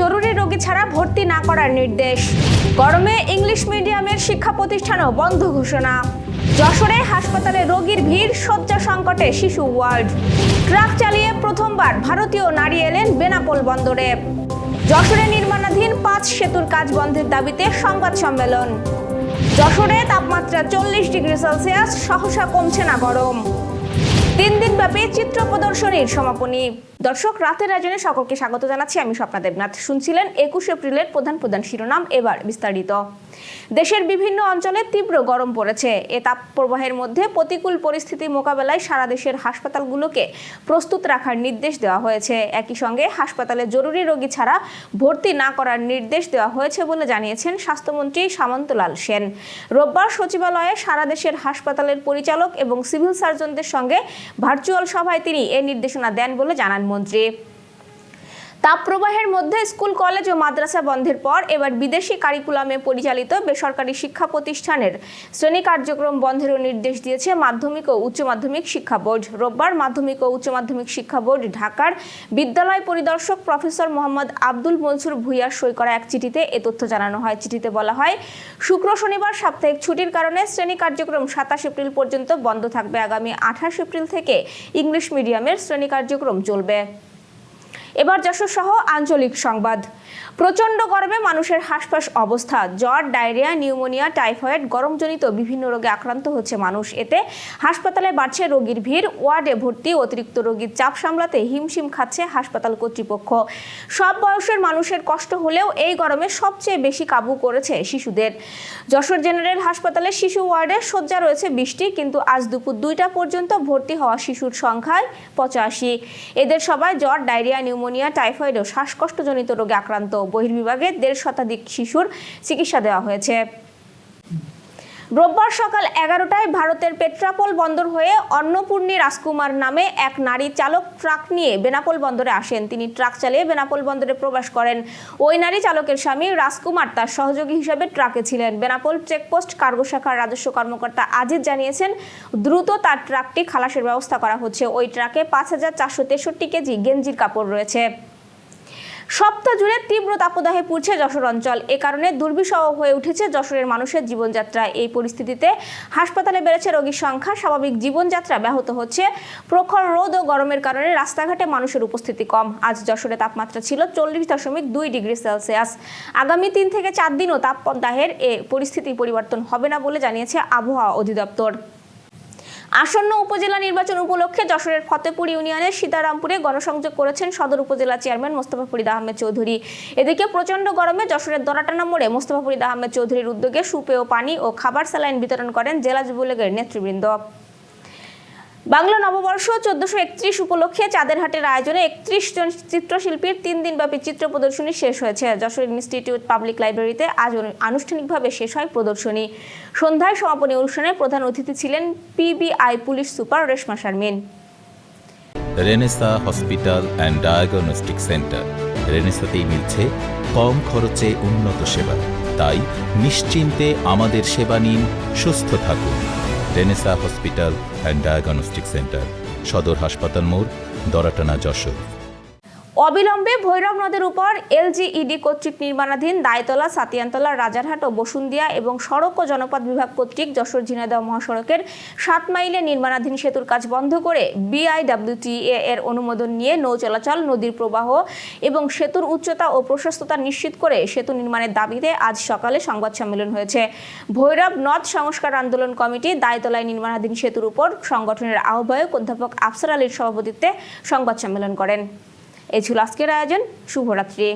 জরুরি রোগী ছাড়া ভর্তি না করার নির্দেশ। গরমে ইংলিশ মিডিয়ামের শিক্ষা প্রতিষ্ঠানও বন্ধ ঘোষণা। যশোরে হাসপাতালে রোগীর ভিড় শয্যা সংকটে শিশু ওয়ার্ড। ট্রাক চালিয়ে প্রথমবার ভারতীয় নারী এলেন বেনাপোল বন্দরে। যশোরে নির্মাণাধীন পাঁচ সেতুর কাজ বন্ধের দাবিতে সংবাদ সম্মেলন। যশোরে তাপমাত্রা চল্লিশ ডিগ্রি সেলসিয়াস, সহসা কমছে না গরম। তিন দিনব্যাপী চিত্র প্রদর্শনীর সমাপনী। দর্শক, রাতের আয়োজনে সকলকে স্বাগত জানাচ্ছি। আমি স্বপ্না দেবনাথ। শুনছিলেন একুশে এপ্রিলের প্রধান প্রধান শিরোনাম। এবার বিস্তারিত। দেশের বিভিন্ন অঞ্চলে তীব্র গরম পড়েছে। এ তাপ প্রবাহের মধ্যে প্রতিকূল পরিস্থিতি মোকাবেলায় সারা দেশের হাসপাতালগুলোকে প্রস্তুত রাখার নির্দেশ দেওয়া হয়েছে। একই সঙ্গে হাসপাতালে জরুরি রোগী ছাড়া ভর্তি না করার নির্দেশ দেওয়া হয়েছে বলে জানিয়েছেন স্বাস্থ্যমন্ত্রী সামন্তলাল সেন। রোববার সচিবালয়ে সারা দেশের হাসপাতালের পরিচালক এবং সিভিল সার্জনদের সঙ্গে ভার্চুয়াল সভায় তিনি এ নির্দেশনা দেন বলে জানান মন্ত্রী। তাপপ্রবাহের মধ্যে স্কুল, কলেজ ও মাদ্রাসা বন্ধের পর এবার বিদেশি কারিকুলামে পরিচালিত বেসরকারি শিক্ষা প্রতিষ্ঠানের শ্রেণি কার্যক্রম বন্ধেরও নির্দেশ দিয়েছে মাধ্যমিক ও উচ্চ মাধ্যমিক শিক্ষা বোর্ড। রোববার মাধ্যমিক ও উচ্চ মাধ্যমিক শিক্ষা বোর্ড ঢাকার বিদ্যালয় পরিদর্শক প্রফেসর মোহাম্মদ আব্দুল মনসুর ভুইয়ার সই করা এক চিঠিতে এ তথ্য জানানো হয়। চিঠিতে বলা হয়, শুক্র শনিবার সাপ্তাহিক ছুটির কারণে শ্রেণি কার্যক্রম সাতাশ এপ্রিল পর্যন্ত বন্ধ থাকবে। আগামী আঠাশ এপ্রিল থেকে ইংলিশ মিডিয়ামের শ্রেণি কার্যক্রম চলবে। এবার যশোর সহ আঞ্চলিক সংবাদ। প্রচণ্ড গরমে মানুষের হাসপাস অবস্থা। জ্বর, ডায়রিয়া, নিউমোনিয়া, টাইফয়েড গরমজনিত বিভিন্ন রোগে আক্রান্ত হচ্ছে মানুষ। এতে হাসপাতালে বাড়ছে রোগীর ভিড়। ওয়ার্ডে ভর্তি অতিরিক্ত রোগীর চাপ সামলাতে হিমশিম খাচ্ছে হাসপাতাল কর্তৃপক্ষ। সব বয়সের মানুষের কষ্ট হলেও এই গরমে সবচেয়ে বেশি কাবু করেছে শিশুদের। যশোর জেনারেল হাসপাতালে শিশু ওয়ার্ডে শয্যা রয়েছে বৃষ্টি কিন্তু আজ দুপুর দুইটা পর্যন্ত ভর্তি হওয়া শিশুর সংখ্যায় পঁচাশি। এদের সবাই জ্বর, ডায়রিয়া, নিউমোনিয়া টাইফয়েড ও শ্বাসকষ্টজনিত রোগে আক্রান্ত বহির্বিভাগে দেড় শতাধিক শিশুর চিকিৎসা দেওয়া হয়েছে। রোববার সকাল এগারোটায় ভারতের পেট্রাপোল বন্দর হয়ে অন্নপূর্ণী রাজকুমার নামে এক নারী চালক ট্রাক নিয়ে বেনাপোল বন্দরে আসেন। তিনি ট্রাক চালিয়ে বেনাপোল বন্দরে প্রবেশ করেন। ওই নারী চালকের স্বামী রাজকুমার তার সহযোগী হিসেবে ট্রাকে ছিলেন। বেনাপোল চেকপোস্ট কার্গো শাখার রাজস্ব কর্মকর্তা আজিজ জানিয়েছেন, দ্রুত তার ট্রাকটি খালাসের ব্যবস্থা করা হচ্ছে। ওই ট্রাকে পাঁচ হাজার চারশো তেষট্টি কেজি গেঞ্জির কাপড় রয়েছে। সপ্তাহ জুড়ে তীব্র তাপদাহে পুড়ছে যশোর অঞ্চল। এ কারণে দুর্বিষহ হয়ে উঠেছে যশোরের মানুষের জীবনযাত্রা। এই পরিস্থিতিতে হাসপাতালে বেড়েছে রোগীর সংখ্যা। স্বাভাবিক জীবনযাত্রা ব্যাহত হচ্ছে। প্রখর রোদ ও গরমের কারণে রাস্তাঘাটে মানুষের উপস্থিতি কম। আজ যশোরে তাপমাত্রা ছিল চল্লিশ দশমিক দুই ডিগ্রি সেলসিয়াস। আগামী তিন থেকে চার দিনও তাপদাহের এ পরিস্থিতি পরিবর্তন হবে না বলে জানিয়েছে আবহাওয়া অধিদপ্তর। আসন্ন উপজেলা নির্বাচন উপলক্ষে যশোরের ফতেপুর ইউনিয়নের সীতারামপুরে গণসংযোগ করেছেন সদর উপজেলা চেয়ারম্যান মোস্তফা ফরিদ আহমেদ চৌধুরী। এদিকে প্রচণ্ড গরমে যশোরের দরাটানা মোড়ে মোস্তফা ফরিদ আহমেদ চৌধুরীর উদ্যোগে সুপেয় পানি ও খাবার স্যালাইন বিতরণ করেন জেলা যুবলীগের নেতৃবৃন্দ। বাংলা নববর্ষ চোদ্দশো একত্রিশ উপলক্ষে চাঁদেরহাটের আয়োজনে একত্রিশ জন চিত্রশিল্পীর তিন দিনব্যাপী চিত্র প্রদর্শনী শেষ হয়েছে। যশোর ইনস্টিটিউট পাবলিক লাইব্রেরিতে আজ আনুষ্ঠানিকভাবে শেষ হয় প্রদর্শনী। সন্ধ্যায় সমাপনী অনুষ্ঠানে প্রধান অতিথি ছিলেন PBI police super Reshma Sharmin. Renaissance hospital and diagnostic centre. রেনেসাতেই মিলছে কম খরচে উন্নত সেবা। তাই নিশ্চিন্তে আমাদের সেবা নিন, সুস্থ থাকুন। Renaissance hospital and diagnostic centre সদর হাসপাতাল মোড় দরাটানা যশোর। অবিলম্বে ভৈরব নদের উপর এলজিইডি কর্তৃক নির্মাণাধীন দায়তলা সাতিয়ানতলা, রাজারহাট ও বসুন্দিয়া এবং সড়ক ও জনপদ বিভাগ কর্তৃক যশোর ঝিনাইদহ মহাসড়কের সাত মাইলে নির্মাণাধীন সেতুর কাজ বন্ধ করে বিআইডব্লিউটিএ এর অনুমোদন নিয়ে নৌ চলাচল, নদীর প্রবাহ এবং সেতুর উচ্চতা ও প্রশস্ততা নিশ্চিত করে সেতু নির্মাণের দাবিতে আজ সকালে সংবাদ সম্মেলন হয়েছে। ভৈরব নদ সংস্কার আন্দোলন কমিটি দায়তলায় নির্মাণাধীন সেতুর উপর সংগঠনের আহ্বায়ক অধ্যাপক আফসার আলীর সভাপতিত্বে সংবাদ সম্মেলন করেন। এই ছিল আজকের আয়োজন। শুভরাত্রি।